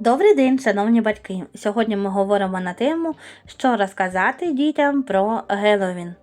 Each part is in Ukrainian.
Добрий день, шановні батьки! Сьогодні ми говоримо на тему, що розказати дітям про Геловін.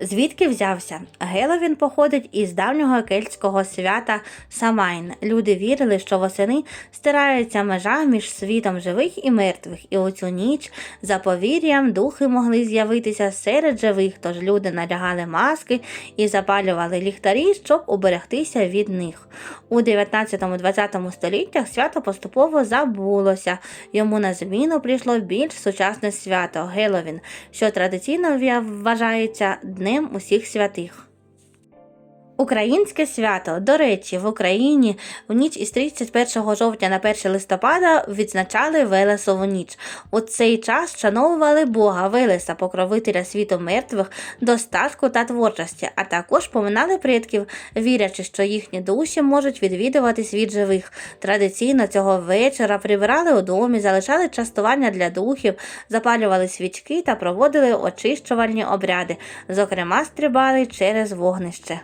Звідки взявся? Геловін походить із давнього кельтського свята Самайн. Люди вірили, що восени стирається межа між світом живих і мертвих, і у цю ніч за повір'ям духи могли з'явитися серед живих, тож люди надягали маски і запалювали ліхтарі, щоб уберегтися від них. У 19-20 століттях свято поступово забулося. Йому на зміну прийшло більш сучасне свято Геловін, що традиційно вважається Днем усіх святих. Українське свято. До речі, в Україні в ніч із 31 жовтня на 1 листопада відзначали Велесову ніч. У цей час вшановували Бога Велеса, покровителя світу мертвих, достатку та творчості, а також поминали предків, вірячи, що їхні душі можуть відвідувати світ живих. Традиційно цього вечора прибирали у домі, залишали частування для духів, запалювали свічки та проводили очищувальні обряди, зокрема, стрибали через вогнище.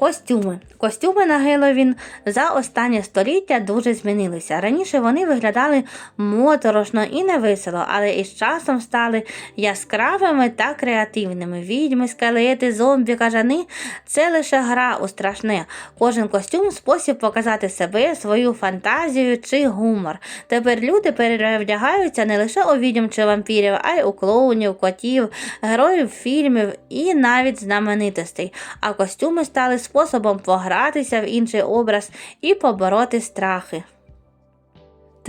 Костюми. Костюми на Геловін за останнє століття дуже змінилися. Раніше вони виглядали моторошно і невесело, але із часом стали яскравими та креативними. Відьми, скелети, зомбі, кажани це лише гра у страшне. Кожен костюм спосіб показати себе, свою фантазію чи гумор. Тепер люди перевдягаються не лише у відьом чи вампірів, а й у клоунів, котів, героїв фільмів і навіть знаменитостей. А костюми стали способом погратися в інший образ і побороти страхи.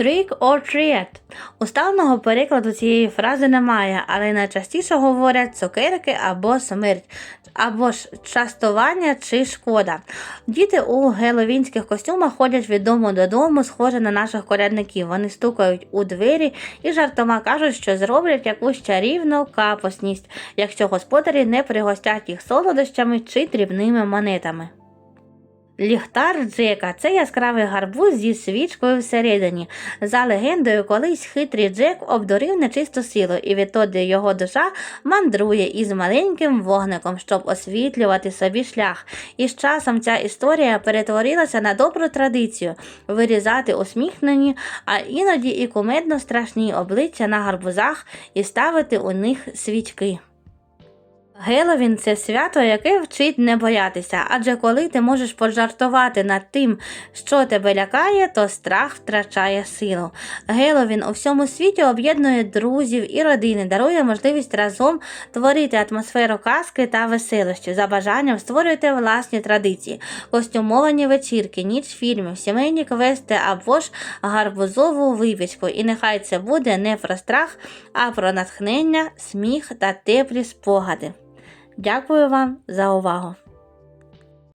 Trick or treat. Уставного перекладу цієї фрази немає, але найчастіше говорять цукерки або смерть, або ж частування чи шкода. Діти у геловінських костюмах ходять від дому додому, схоже на наших колядників. Вони стукають у двері і жартома кажуть, що зроблять якусь чарівну капосність, якщо господарі не пригостять їх солодощами чи дрібними монетами. Ліхтар Джека це яскравий гарбуз зі свічкою всередині. За легендою, колись хитрий Джек обдурив нечисту силу, і відтоді його душа мандрує із маленьким вогником, щоб освітлювати собі шлях. І з часом ця історія перетворилася на добру традицію вирізати усміхнені, а іноді і кумедно страшні обличчя на гарбузах і ставити у них свічки. Геловін це свято, яке вчить не боятися, адже коли ти можеш пожартувати над тим, що тебе лякає, то страх втрачає силу. Геловін у всьому світі об'єднує друзів і родини, дарує можливість разом творити атмосферу казки та веселощі. За бажанням створюйте власні традиції, костюмовані вечірки, ніч фільмів, сімейні квести або ж гарбузову випічку. І нехай це буде не про страх, а про натхнення, сміх та теплі спогади. Дякую вам за увагу!